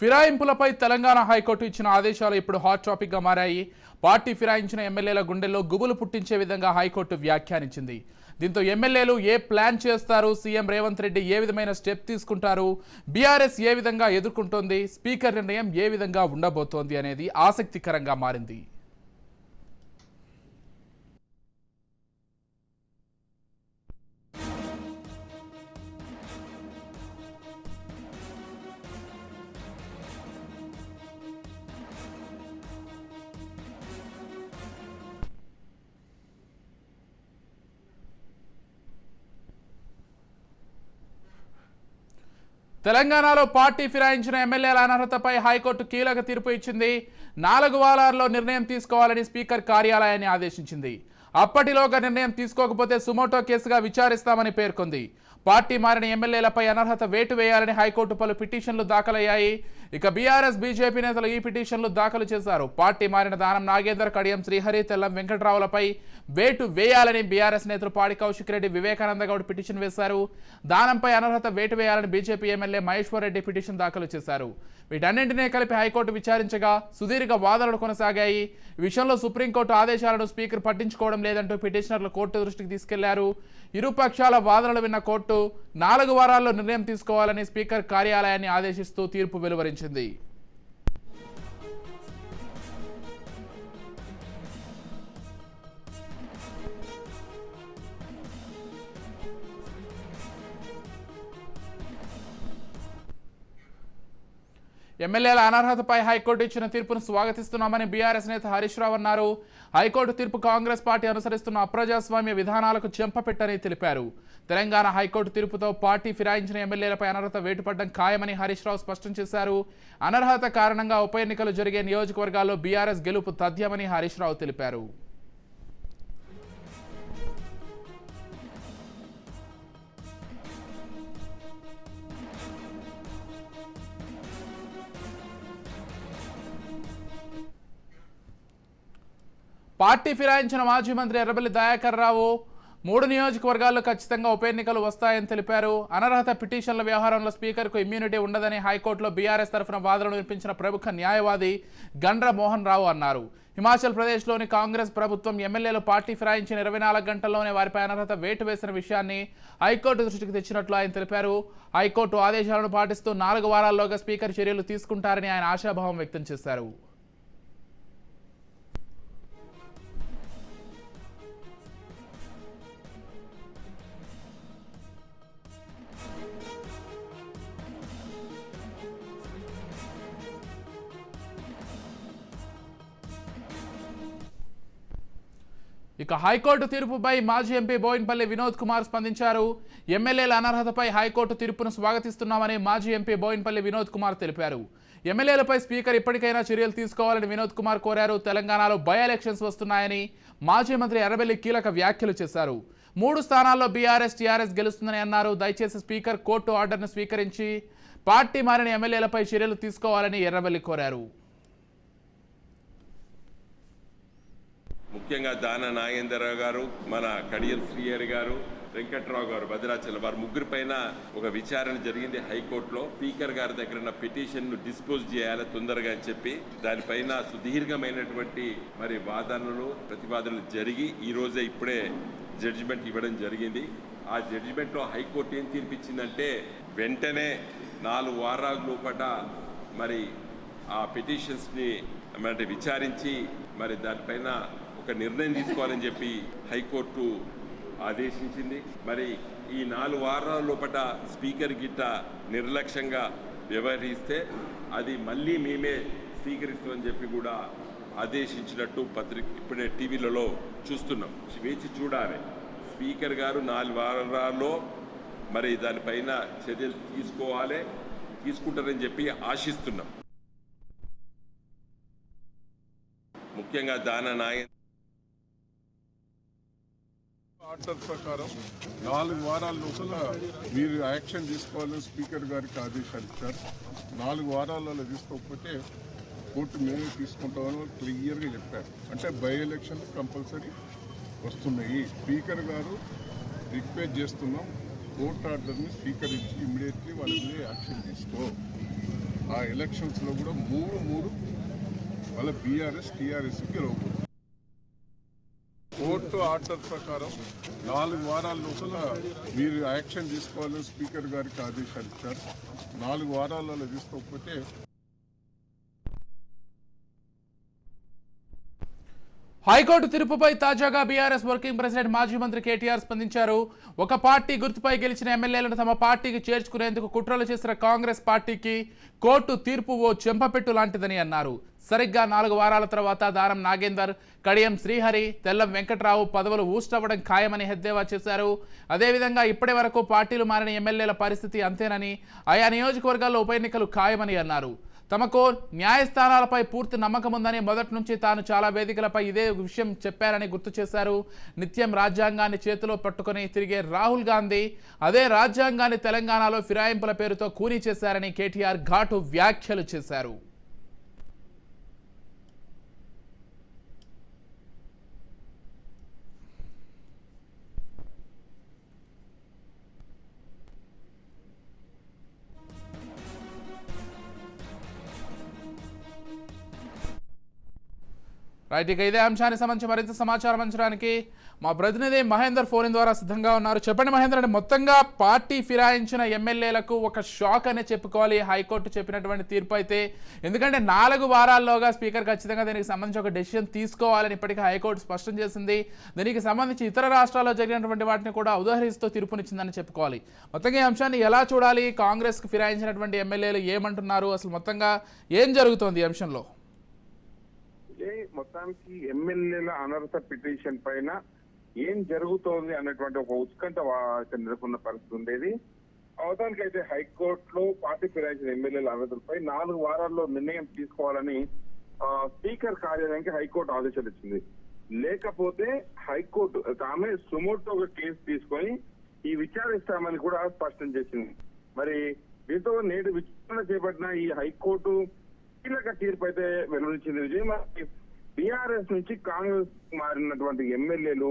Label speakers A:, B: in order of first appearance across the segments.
A: ఫిరాయింపులపై Telangana high court ఇచ్చిన ఆదేశాలు ఇప్పుడు హాట్ టాపిక్గా మారాయి. పార్టీ ఫిరాయించిన ఎమ్మెల్యేల గుండెల్లో గుబులు పుట్టించే విధంగా హైకోర్టు వ్యాఖ్యానించింది. దీంతో ఎమ్మెల్యేలు ఏ ప్లాన్ చేస్తారు? సీఎం రేవంత్ రెడ్డి ఏ విధమైన స్టెప్ తీసుకుంటారు? బీఆర్ఎస్ ఏ విధంగా ఎదుర్కొంటోంది? స్పీకర్ నిర్ణయం ఏ విధంగా ఉండబోతోంది అనేది ఆసక్తికరంగా మారింది. తెలంగాణలో పార్టీ ఫిరాయించిన ఎమ్మెల్యేల అనర్హతపై హైకోర్టు కీలక తీర్పు ఇచ్చింది. నాలుగు వారాల్లో నిర్ణయం తీసుకోవాలని స్పీకర్ కార్యాలయాన్ని ఆదేశించింది. అప్పటిలోగా నిర్ణయం తీసుకోకపోతే సుమోటో కేసుగా విచారిస్తామని పేర్కొంది. పార్టీ మారిన ఎమ్మెల్యేలపై అనర్హత వేటు వేయాలని హైకోర్టు పలు పిటిషన్లు దాఖలయ్యాయి. ఇక బీఆర్ఎస్ బీజేపీ నేతలు ఈ పిటిషన్లు దాఖలు చేశారు. పార్టీ మారిన దానం నాగేందర్ కడియం శ్రీహరి తెల్లం వెంకట్రావులపై వేటు వేయాలని బీఆర్ఎస్ నేతలు పాడి కౌశిక్ రెడ్డి వివేకానంద గౌడ్ పిటిషన్ వేశారు. దానంపై అనర్హత వేటు వేయాలని BJP MLA Maheshwar Reddy petition దాఖలు చేశారు. వీటన్నింటినీ కలిపి హైకోర్టు విచారించగా సుదీర్ఘ వాదనలు కొనసాగాయి. ఈ విషయంలో సుప్రీంకోర్టు ఆదేశాలను స్పీకర్ పట్టించుకోవడం లేదంటూ పిటిషనర్లు కోర్టు దృష్టికి తీసుకెళ్ళారు. ఇరుపక్షాల వాదనలు విన్న కోర్టు నాలుగు వారాల్లో నిర్ణయం తీసుకోవాలని స్పీకర్ కార్యాలయాన్ని ఆదేశిస్తూ తీర్పు వెలువరించింది. ఎమ్మెల్యేల అనర్హతపై హైకోర్టు ఇచ్చిన తీర్పును స్వాగతిస్తున్నామని బీఆర్ఎస్ నేత హరీష్ రావు అన్నారు. హైకోర్టు తీర్పు కాంగ్రెస్ పార్టీ అనుసరిస్తున్న అప్రజాస్వామ్య విధానాలకు చెంపపెట్టని తెలిపారు. తెలంగాణ హైకోర్టు తీర్పుతో పార్టీ ఫిరాయించిన ఎమ్మెల్యేలపై అనర్హత వేటుపడ్డం ఖాయమని హరీష్ రావు స్పష్టం చేశారు. అనర్హత కారణంగా ఉప ఎన్నికలు జరిగే నియోజకవర్గాల్లో బీఆర్ఎస్ గెలుపు తథ్యమని హరీష్ రావు తెలిపారు. పార్టీ ఫిరాయించిన మాజీ మంత్రి ఎర్రబెల్లి దయాకర్ రావు మూడు నియోజకవర్గాల్లో ఖచ్చితంగా ఉప ఎన్నికలు వస్తాయని తెలిపారు. అనర్హత పిటిషన్ల వ్యవహారంలో స్పీకర్కు ఇమ్యూనిటీ ఉండదని హైకోర్టులో బీఆర్ఎస్ తరఫున వాదనలు వినిపించిన ప్రముఖ న్యాయవాది గండ్ర మోహన్ రావు అన్నారు. హిమాచల్ ప్రదేశ్లోని కాంగ్రెస్ ప్రభుత్వం ఎమ్మెల్యేలు పార్టీ ఫిరాయించిన ఇరవై నాలుగు గంటల్లోనే వారిపై అనర్హత వేటు వేసిన విషయాన్ని హైకోర్టు దృష్టికి తెచ్చినట్లు ఆయన తెలిపారు. హైకోర్టు ఆదేశాలను పాటిస్తూ నాలుగు వారాల్లోగా స్పీకర్ చర్యలు తీసుకుంటారని ఆయన ఆశాభావం వ్యక్తం చేశారు. ఇక హైకోర్టు తీర్పుపై మాజీ ఎంపీ బోయిన్పల్లి వినోద్ కుమార్ స్పందించారు. ఎమ్మెల్యేల అనర్హతపై హైకోర్టు తీర్పును స్వాగతిస్తున్నామని మాజీ ఎంపీ బోయిన్పల్లి వినోద్ కుమార్ తెలిపారు. ఎమ్మెల్యేలపై స్పీకర్ ఇప్పటికైనా చర్యలు తీసుకోవాలని వినోద్ కుమార్ కోరారు. తెలంగాణలో బై ఎలక్షన్స్ వస్తున్నాయని మాజీ మంత్రి ఎర్రబెల్లి కీలక వ్యాఖ్యలు చేశారు. మూడు స్థానాల్లో బీఆర్ఎస్ టీఆర్ఎస్ గెలుస్తుందని అన్నారు. దయచేసి స్పీకర్ కోర్టు ఆర్డర్ను స్వీకరించి పార్టీ మారిన ఎమ్మెల్యేలపై చర్యలు తీసుకోవాలని ఎర్రబెల్లి కోరారు.
B: ముఖ్యంగా దాన నాగేంద్రరావు గారు మన కడియం శ్రీయర్ గారు వెంకట్రావు గారు భద్రాచలం వారు ముగ్గురు పైన ఒక విచారణ జరిగింది హైకోర్టులో. స్పీకర్ గారి దగ్గర ఉన్న పిటిషన్ను డిస్పోజ్ చేయాలి తొందరగా అని చెప్పి దానిపైన సుదీర్ఘమైనటువంటి మరి వాదనలు ప్రతిపాదనలు జరిగి ఈ రోజే ఇప్పుడే జడ్జిమెంట్ ఇవ్వడం జరిగింది. ఆ జడ్జిమెంట్లో హైకోర్టు ఏం తీర్పిచ్చిందంటే వెంటనే నాలుగు వారాల లోపట మరి ఆ పిటిషన్స్ని మరి విచారించి మరి దానిపైన ఒక నిర్ణయం తీసుకోవాలని చెప్పి హైకోర్టు ఆదేశించింది. మరి ఈ నాలుగు వారాల లోపల స్పీకర్ గిట్ట నిర్లక్ష్యంగా వ్యవహరిస్తే అది మళ్ళీ మేమే స్వీకరిస్తామని చెప్పి కూడా ఆదేశించినట్టు పత్రిక ఇప్పుడే టీవీలలో చూస్తున్నాం. వేచి చూడాలి. స్పీకర్ గారు నాలుగు వారాల్లో మరి దానిపైన చర్యలు తీసుకోవాలి తీసుకుంటారని చెప్పి ఆశిస్తున్నాం. ముఖ్యంగా దాన నాయ
C: ఆర్డర్ ప్రకారం నాలుగు వారాల లోపల మీరు యాక్షన్ తీసుకోవాలని స్పీకర్ గారికి ఆదేశాలు ఇచ్చారు. నాలుగు వారాలలో తీసుకోకపోతే కోర్టు మేమే తీసుకుంటామని వాళ్ళు క్లియర్గా చెప్పారు. అంటే బై ఎలక్షన్ కంపల్సరీ వస్తున్నాయి. స్పీకర్ గారు రిక్వెస్ట్ చేస్తున్నాం కోర్టు ఆర్డర్ని స్వీకరించి ఇమ్మీడియట్లీ వాళ్ళ మీద యాక్షన్ తీసుకో. ఆ ఎలక్షన్స్లో కూడా మూడు మూడు వాళ్ళ బీఆర్ఎస్ టీఆర్ఎస్ గెలవకూడదు. కోర్టు ఆర్డర్ ప్రకారం నాలుగు వారాల లోపల మీరు యాక్షన్ తీసుకోవాలని స్పీకర్ గారికి ఆదేశాలు ఇచ్చారు. నాలుగు వారాలలో తీసుకోకపోతే
A: హైకోర్టు తీర్పుపై తాజాగా బీఆర్ఎస్ వర్కింగ్ ప్రెసిడెంట్ మాజీ మంత్రి కేటీఆర్ స్పందించారు. ఒక పార్టీ గుర్తుపై గెలిచిన ఎమ్మెల్యేలను తమ పార్టీకి చేర్చుకునేందుకు కుట్రలు చేసిన కాంగ్రెస్ పార్టీకి కోర్టు తీర్పు ఓ చెంపపెట్టు లాంటిదని అన్నారు. సరిగ్గా నాలుగు వారాల తర్వాత దానం నాగేందర్ కడియం శ్రీహరి తెల్లం వెంకట్రావు పదవులు ఊస్టవ్వడం ఖాయమని హెద్దేవా చేశారు. అదేవిధంగా ఇప్పటి వరకు పార్టీలు మారిన ఎమ్మెల్యేల పరిస్థితి అంతేనని ఆయా నియోజకవర్గాల్లో ఉప ఎన్నికలు ఖాయమని అన్నారు. తమకు న్యాయస్థానాలపై పూర్తి నమ్మకం ఉందని మొదటి నుంచి తాను చాలా వేదికలపై ఇదే విషయం చెప్పారని గుర్తు చేశారు. నిత్యం రాజ్యాంగాన్ని చేతిలో పట్టుకొని తిరిగే రాహుల్ గాంధీ అదే రాజ్యాంగాన్ని తెలంగాణలో ఫిరాయింపుల పేరుతో కూనీ చేశారని కేటీఆర్ ఘాటు వ్యాఖ్యలు చేశారు. రైట్ ఇక ఇదే అంశానికి సంబంధించి మరింత సమాచారం అంచడానికి మా ప్రతినిధి మహేందర్ ఫోన్ ద్వారా సిద్ధంగా ఉన్నారు. చెప్పండి మహేందర్ అంటే మొత్తంగా పార్టీ ఫిరాయించిన ఎమ్మెల్యేలకు ఒక షాక్ అనే చెప్పుకోవాలి. హైకోర్టు చెప్పినటువంటి తీర్పు అయితే ఎందుకంటే నాలుగు వారాల్లోగా స్పీకర్ ఖచ్చితంగా దీనికి సంబంధించి ఒక డెసిషన్ తీసుకోవాలని ఇప్పటికీ హైకోర్టు స్పష్టం చేసింది. దీనికి సంబంధించి ఇతర రాష్ట్రాల్లో జరిగినటువంటి వాటిని కూడా ఉదాహరిస్తూ తీర్పునిచ్చిందని చెప్పుకోవాలి. మొత్తంగా ఈ అంశాన్ని ఎలా చూడాలి? కాంగ్రెస్కు ఫిరాయించినటువంటి ఎమ్మెల్యేలు ఏమంటున్నారు? అసలు మొత్తంగా ఏం జరుగుతోంది ఈ అంశంలో?
D: అయితే మొత్తానికి ఎమ్మెల్యేల అనర్హత పిటిషన్ పైన ఏం జరుగుతోంది అన్నటువంటి ఒక ఉత్కంఠ వా- నెలకొన్న పరిస్థితి ఉండేది. అవతానికి అయితే హైకోర్టులో పార్టీ ఫిరాయించిన ఎమ్మెల్యేల అనర్హతలపై నాలుగు వారాల్లో నిర్ణయం తీసుకోవాలని స్పీకర్ కార్యాలయానికి హైకోర్టు ఆదేశాలు ఇచ్చింది. లేకపోతే హైకోర్టు ఆమె సుమోటోగా కేసు తీసుకొని ఈ విచారిస్తామని కూడా స్పష్టం చేసింది. మరి దీంతో నేడు విచారణ చేపట్టిన ఈ హైకోర్టు కీలక తీర్పు అయితే వెలువరించింది విజయ్. మరి బీఆర్ఎస్ నుంచి కాంగ్రెస్ మారినటువంటి ఎమ్మెల్యేలు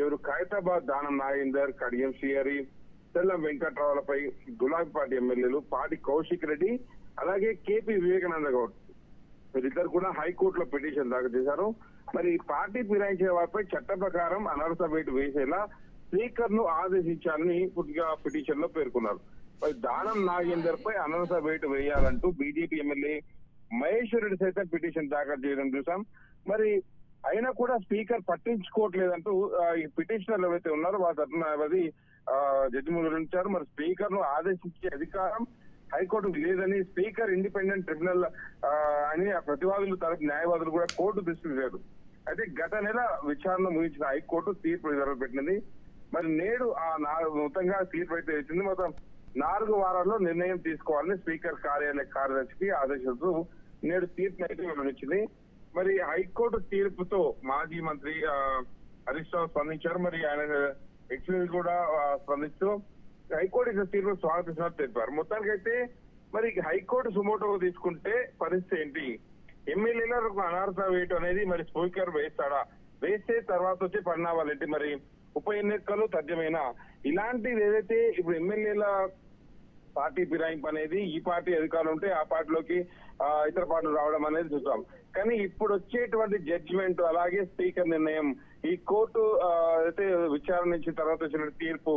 D: ఎవరు? ఖైరతాబాద్ దానం నాగేందర్ కడియం శ్రీహరి తెల్లం వెంకట్రావులపై గులాబీ పార్టీ ఎమ్మెల్యేలు పాటి కౌశిక్ రెడ్డి అలాగే కేపీ వివేకానంద గౌడ్. వీరిద్దరు కూడా హైకోర్టులో పిటిషన్ దాఖలు చేశారు. మరి పార్టీ ఫిరాయించిన వారిపై చట్ట ప్రకారం అనర్హత వేటు వేసేలా స్పీకర్ను ఆదేశించాలని పూర్తిగా పిటిషన్లో పేర్కొన్నారు. మరి దానం నాగేందర్ పై అనర్హత వేటు వేయాలంటూ బీజేపీ ఎమ్మెల్యే మహేశ్వర్ రెడ్డి సైతం పిటిషన్ దాఖలు చేయడం చూసాం. మరి అయినా కూడా స్పీకర్ పట్టించుకోవట్లేదంటూ ఈ పిటిషనర్లు ఎవరైతే ఉన్నారో వారి తరఫున అది జడ్జి ఉంచారు. మరి స్పీకర్ను ఆదేశించే అధికారం హైకోర్టుకు లేదని స్పీకర్ ఇండిపెండెంట్ ట్రిబ్యునల్ అని ఆ ప్రతివాదులు తరపు న్యాయవాదులు కూడా కోర్టు దృష్టికి అయితే గత నెల విచారణ ముగించిన హైకోర్టు తీర్పు రిజర్వ్ పెట్టింది. మరి నేడు ఆ నాలుగు మొత్తంగా తీర్పు అయితే ఇచ్చింది. మొత్తం నాలుగు వారాల్లో నిర్ణయం తీసుకోవాలని స్పీకర్ కార్యాలయ కార్యదర్శికి ఆదేశిస్తూ నేడు తీర్పు అయితే వెల్లడించింది మరి హైకోర్టు తీర్పుతో మాజీ మంత్రి హరీష్ రావు స్పందించారు. మరి ఆయన ఎక్స్పీరియన్స్ కూడా స్పందిస్తూ హైకోర్టు ఇచ్చిన తీర్పును స్వాగతిస్తున్నట్టు తెలిపారు. మొత్తానికైతే మరి హైకోర్టు సుమోటోగా తీసుకుంటే పరిస్థితి ఏంటి? ఎమ్మెల్యేలకు అనర్హత వేయటం అనేది మరి స్పీకర్ వేస్తాడా? వేస్తే తర్వాత వచ్చే పరిణామాలు ఏంటి? మరి ఉప ఎన్నికలు తథ్యమైన? ఇలాంటివి ఏదైతే ఇప్పుడు ఎమ్మెల్యేల పార్టీ ఫిరాయింపు అనేది ఈ పార్టీ అధికారులు ఉంటే ఆ పార్టీలోకి ఇతర పార్టీలు రావడం అనేది చూస్తాం. కానీ ఇప్పుడు వచ్చేటువంటి జడ్జిమెంట్ అలాగే స్పీకర్ నిర్ణయం ఈ కోర్టు అయితే విచారణ నుంచి తర్వాత వచ్చిన తీర్పు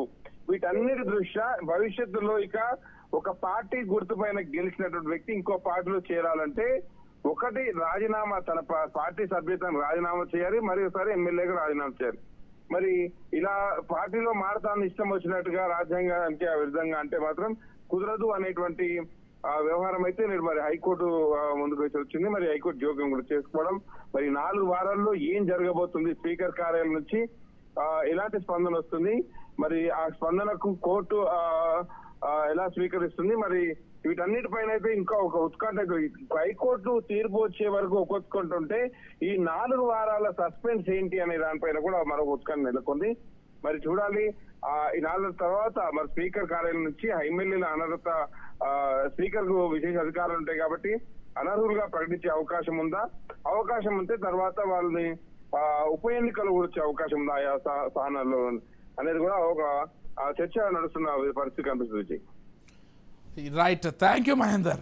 D: వీటన్నిటి దృష్ట్యా భవిష్యత్తులో ఇక ఒక పార్టీ గుర్తుపైన గెలిచినటువంటి వ్యక్తి ఇంకో పార్టీలో చేరాలంటే ఒకటి రాజీనామా తన పార్టీ సభ్యతను రాజీనామా చేయాలి మరియు సరే ఎమ్మెల్యేగా రాజీనామా చేయాలి. మరి ఇలా పార్టీలో మారతాను ఇష్టం వచ్చినట్టుగా రాజ్యాంగానికి ఆ విధంగా అంటే మాత్రం కుదరదు అనేటువంటి వ్యవహారం అయితే నేను మరి హైకోర్టు ముందుకు వచ్చి వచ్చింది. మరి హైకోర్టు జోక్యం కూడా చేసుకోవడం. మరి నాలుగు వారాల్లో ఏం జరగబోతుంది? స్పీకర్ కార్యాలయం నుంచి ఎలాంటి స్పందన వస్తుంది? మరి ఆ స్పందనకు కోర్టు ఎలా స్వీకరిస్తుంది? మరి వీటన్నిటిపైన అయితే ఇంకా ఒక ఉత్కంఠ హైకోర్టు తీర్పు వచ్చే వరకు ఒక ఉంటే ఈ నాలుగు వారాల సస్పెన్స్ ఏంటి అనే దానిపైన కూడా మరొక ఉత్కంఠ నెలకొంది. మరి చూడాలి. ఆ ఈ నాలుగు తర్వాత మరి స్పీకర్ కార్యాలయం నుంచి ఎమ్మెల్యేల అనర్హత స్పీకర్కు విశేష అధికారాలు ఉంటాయి కాబట్టి అనర్హులుగా ప్రకటించే అవకాశం ఉందా? అవకాశం ఉంటే తర్వాత వాళ్ళని ఉప ఎన్నికలు కూడా వచ్చే అవకాశం ఉందా ఆయా స్థానాల్లో అనేది కూడా ఒక చర్చ నడుస్తున్న పరిస్థితి కనిపిస్తుంది
A: రైట్ థ్యాంక్ యూ మహేందర్.